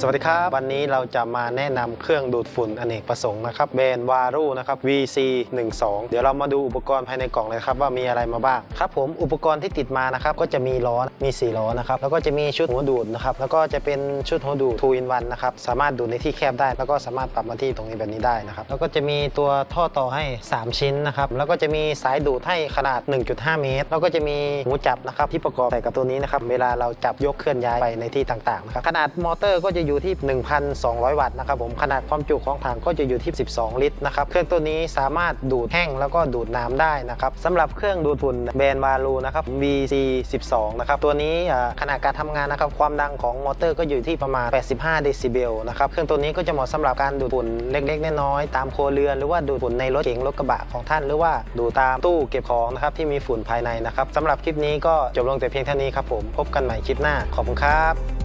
สวัสดีครับ วันนี้เราจะมาแนะนำเครื่องดูดฝุ่นอเนกประสงค์นะครับแบรนด์วารูนะครับ VC 1 2 เดี๋ยวเรามาดูอุปกรณ์ภายในกล่องเลยครับว่ามีอะไรมาบ้างครับผมอุปกรณ์ที่ติดมานะครับก็จะมีล้อมี4ล้อนะครับแล้วก็จะมีชุดหัวดูดนะครับแล้วก็จะเป็นชุดหัวดูด2 in 1นะครับสามารถดูดในที่แคบได้ แล้วก็สามารถปรับมาที่ตรงนี้แบบนี้ได้นะครับแล้วก็จะมีตัวท่อต่อให้ 3 ชิ้นนะครับแล้วก็จะมีสายดูดให้ขนาด 1.5 เมตร แล้วก็จะมีหูจับนะครับที่ประกอบใส่กับตัวนี้นะครับเวลาเราจับยกเคลื่อนย้ายไปในที่ต่างๆนะครับขนาดมอเตอร์ก็จะอยู่ที่ 1,200 วัตต์นะครับผมขนาดความจุของถังก็จะอยู่ที่ 12 ลิตรนะครับเครื่องตัวนี้สามารถดูดแห้งแล้วก็ดูดน้ำได้นะครับสำหรับเครื่องดูดฝุ่นแบรนด์วาลูนะครับ VC 12 นะครับตัวนี้ขนาดการทำงานนะครับความดังของมอเตอร์ก็อยู่ที่ประมาณ 85 เดซิเบลนะครับเครื่องตัวนี้ก็จะเหมาะสำหรับการดูดฝุ่นเล็กๆน้อยๆตามโครัวเรือน หรือว่าดูดฝุ่นในรถเก๋งรถกระบะของท่าน หรือว่าดูตามตู้เก็บของนะครับที่มีฝุ่นภายในนะครับสำหรับคลิปนี้ก็จบลงแต่เพียงเท่านี้ครับผมพบกันใหม่คลิปหน้าขอบคุณครับ